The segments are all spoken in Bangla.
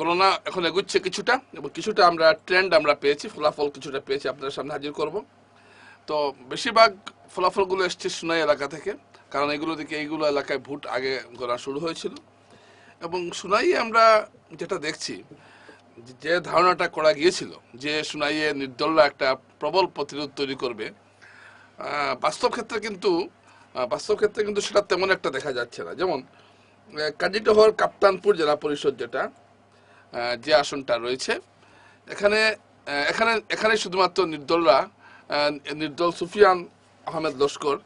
গণনা এখন এগুচ্ছে কিছুটা, এবং কিছুটা আমরা ট্রেন্ড আমরা পেয়েছি, ফলাফল কিছুটা পেয়েছি, আপনাদের সামনে হাজির করব। তো বেশিরভাগ ফলাফলগুলো এসছে সুনাই এলাকা থেকে, কারণ এগুলো দিকে এইগুলো এলাকায় ভোট আগে গণা শুরু হয়েছিল। এবং সুনাই আমরা যেটা দেখছি, যে ধারণাটা করা গিয়েছিল, যে সুনাইয়ে নির্দলরা একটা প্রবল প্রতিরোধ তৈরি করবে বাস্তব ক্ষেত্রে কিন্তু বাস্তব ক্ষেত্রে কিন্তু সেটা তেমন একটা দেখা যাচ্ছে না। যেমন কাজীটহর কাপ্তানপুর জেলা পরিষদ যেটা যে আসনটা রয়েছে। এখানে এখানে এখানে শুধুমাত্র নির্দলরা নির্দল সুফিয়ান আহমেদ লস্কর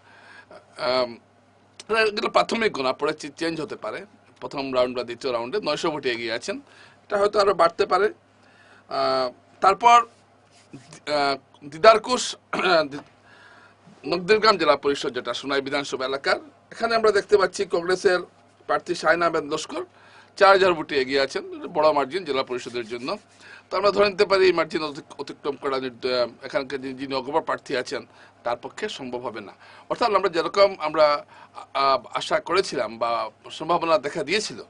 এগুলো প্রাথমিক গোনা, পরে চেঞ্জ হতে পারে। প্রথম রাউন্ড বা দ্বিতীয় রাউন্ডে নয়শো ভোটে এগিয়ে আছেন। এটা হয়তো আরও বাড়তে পারে। তারপর দিদারকুশ নকদিরগ্রাম জেলা পরিষদ যেটা সোনাই বিধানসভা এলাকার। এখানে আমরা দেখতে পাচ্ছি কংগ্রেসের প্রার্থী শাহিন আহমেদ লস্কর। চার হাজার ভোটে এগিয়ে আছেন, বড় মার্জিন জেলা পরিষদের জন্য। তো আমরা ধরে নিতে পারি, এই মার্জিন অতি- অতিক্রম করা এখানকার যিনি- অগ্রবর প্রার্থী আছেন, তার পক্ষে সম্ভব হবে না। অর্থাৎ আমরা যেরকম আমরা আশা করেছিলাম বা সম্ভাবনা দেখা দিয়েছিল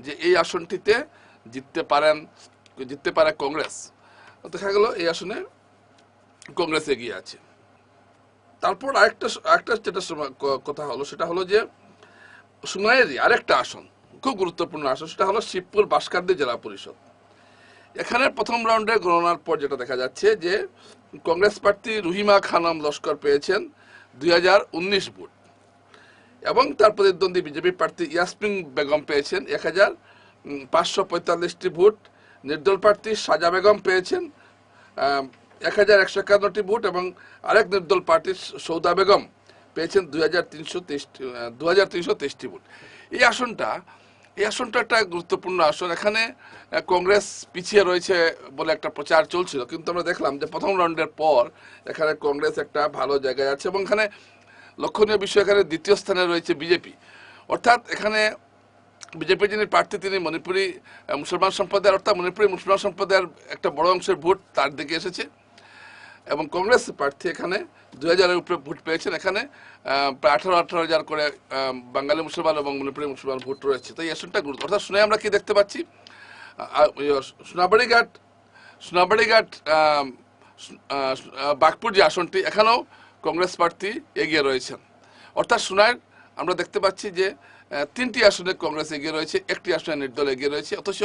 যে এই আসনটিতে জিততে পারেন, জিততে পারে কংগ্রেস। দেখা গেল এই আসনে কংগ্রেস এগিয়ে আছে। তারপর আরেকটা আরেকটা যেটা কথা হলো সেটা হলো যে সুনাইয়েরই আরেকটা আসন খুব গুরুত্বপূর্ণ আসন সেটা হলো শিবপুর বাসকান্দি জেলা পরিষদ। এখানে প্রথম রাউন্ডে গণনার পর যেটা দেখা যাচ্ছে যে কংগ্রেস প্রার্থী রুহিমা খানম লস্কর পেয়েছেন দুই হাজার উনিশ ভোট। এবং তার প্রতিদ্বন্দ্বী বিজেপি প্রার্থী ইয়াসমিন বেগম পেয়েছেন এক হাজার পাঁচশো পঁয়তাল্লিশটি ভোট। নির্দল প্রার্থী সাজা বেগম পেয়েছেন এক হাজার একশো একান্নটি ভোট এবং আরেক নির্দল প্রার্থী সৌদা বেগম পেয়েছেন দুই হাজার তিনশো তেইশটি ভোট। এই আসনটা এই আসনটা একটা গুরুত্বপূর্ণ আসন। এখানে কংগ্রেস পিছিয়ে রয়েছে বলে একটা প্রচার চলছিল। কিন্তু আমরা দেখলাম যে প্রথম রাউন্ডের পর এখানে কংগ্রেস একটা ভালো জায়গায় আছে এবং এখানে লক্ষণীয় বিষয়, এখানে দ্বিতীয় স্থানে রয়েছে বিজেপি। অর্থাৎ এখানে বিজেপি যিনি প্রার্থী, তিনি মণিপুরি মুসলমান সম্প্রদায়ের, অর্থাৎ মণিপুরি মুসলমান সম্প্রদায়ের একটা বড় অংশের ভোট তার দিকে এসেছে। এবং কংগ্রেস প্রার্থী এখানে দুই হাজারের উপরে ভোট পেয়েছেন। এখানে প্রায় আঠারো আঠারো হাজার করে বাঙালি মুসলমান এবং মণিপুরি মুসলমান ভোট রয়েছে। তো এই আসনটা গুরুত্ব অর্থাৎ শুনে আমরা কি দেখতে পাচ্ছি? ইয়ে, সোনাবাড়িঘাট সোনাবাড়িঘাট বাগপুর যে আসনটি এখানেও কংগ্রেস প্রার্থী এগিয়ে রয়েছেন। অর্থাৎ সোনার আমরা দেখতে পাচ্ছি যে তিনটি আসনে কংগ্রেস এগিয়ে রয়েছে একটি আসনে নির্দল এগিয়ে রয়েছে অথচ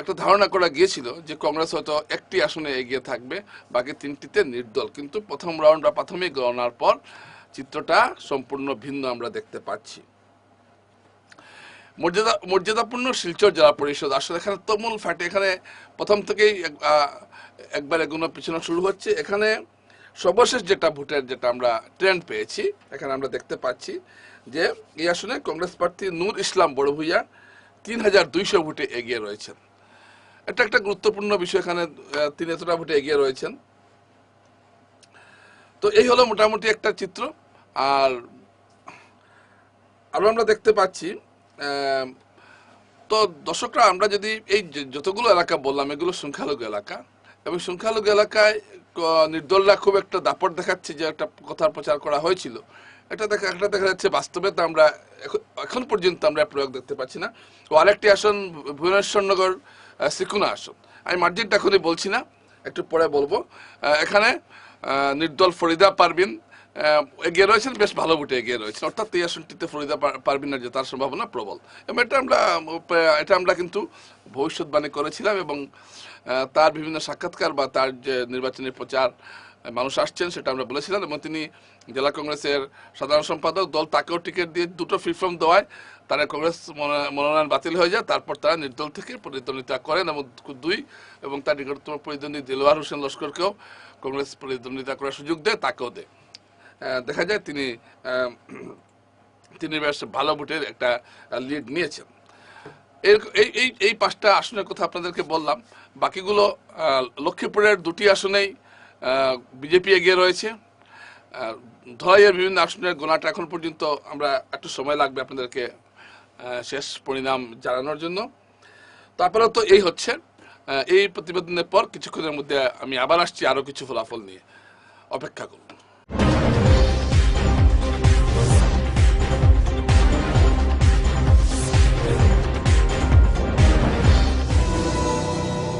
একটা ধারণা করা গিয়েছিল যে কংগ্রেস হয়তো একটি আসনে এগিয়ে থাকবে, বাকি তিনটিতে নির্দল। কিন্তু প্রথম রাউন্ড বা প্রাথমিক গণনার পর চিত্রটা সম্পূর্ণ ভিন্ন আমরা দেখতে পাচ্ছি। মর্যাদা, মর্যাদাপূর্ণ শিলচর জেলা পরিষদ। আসলে এখানে তমুল ফাটে এখানে প্রথম থেকেই এক- একবার এগুলো পিছনে শুরু হচ্ছে। এখানে সর্বশেষ যেটা ভোটের যেটা আমরা ট্রেন্ড পেয়েছি, এখানে আমরা দেখতে পাচ্ছি যে এই আসনে কংগ্রেস প্রার্থী নূর ইসলাম বড় ভূঁইয়া তিন হাজার দুইশো ভোটে এগিয়ে রয়েছেন। এটা একটা গুরুত্বপূর্ণ বিষয়, এখানে তিনি এতটা ভোটে এগিয়ে রয়েছেন। তো এই হলো মোটামুটি একটা চিত্র। আর আরও আমরা দেখতে পাচ্ছি তো দর্শকরা, আমরা যদি এই যতগুলো এলাকা বললাম, এগুলো সংখ্যালঘু এলাকা। এবং সংখ্যালঘু এলাকায় নির্দলরা খুব একটা দাপট দেখাচ্ছে যে একটা কথার প্রচার করা হয়েছিল। এটা দেখা, একটা দেখা যাচ্ছে বাস্তবে তো আমরা এখন- পর্যন্ত আমরা প্রয়োগ দেখতে পাচ্ছি না। ও আরেকটি আসন ভুবনেশ্বরনগর শ্রীকুনা আসন। আমি মার্জিনটা এখনই বলছি না, একটু পরে বলব। এখানে নির্দল ফরিদা পারবিন এগিয়ে রয়েছেন, বেশ ভালো ভোটে এগিয়ে রয়েছেন। অর্থাৎ এই আসনটিতে ফরিদা পার- পারবিনের জেতার সম্ভাবনা প্রবল। এবং এটা আমরা এটা আমরা কিন্তু ভবিষ্যৎবাণী করেছিলাম এবং তার বিভিন্ন সাক্ষাৎকার বা তার যে নির্বাচনী প্রচার মানুষ আসছেন, সেটা আমরা বলেছিলাম, এবং তিনি জেলা কংগ্রেসের সাধারণ সম্পাদক, দল তাকেও টিকিট দিয়ে দুটো ফ্রি দেওয়ায় তারা কংগ্রেস মনোনয়ন বাতিল হয়ে যায়, তারপর তারা নির্দল থেকে প্রতিদ্বন্দ্বিতা করেন এবং দুই, এবং তার নিকটতম প্রতিদ্বন্দ্বী দিলওয়ার হোসেন লস্করকেও কংগ্রেস প্রতিদ্বন্দ্বিতা করার সুযোগ দেয়, তাকেও দেয়। দেখা যায় তিনি তিনি বেশ ভালো ভোটের একটা লিড নিয়েছেন। এই এই এই পাঁচটা আসনের কথা আপনাদেরকে বললাম, বাকিগুলো লক্ষ্মীপুরের দুটি আসনেই বিজেপি এগিয়ে রয়েছে। ধরাইয়ের বিভিন্ন আসনের গোনাটা এখন পর্যন্ত আমরা একটু সময় লাগবে আপনাদেরকে শেষ পরিণাম জানানোর জন্য। তারপরে তো এই হচ্ছে। এই প্রতিবেদনের পর কিছুক্ষণের মধ্যে আমি আবার আসছি আরও কিছু ফলাফল নিয়ে। অপেক্ষা করুন।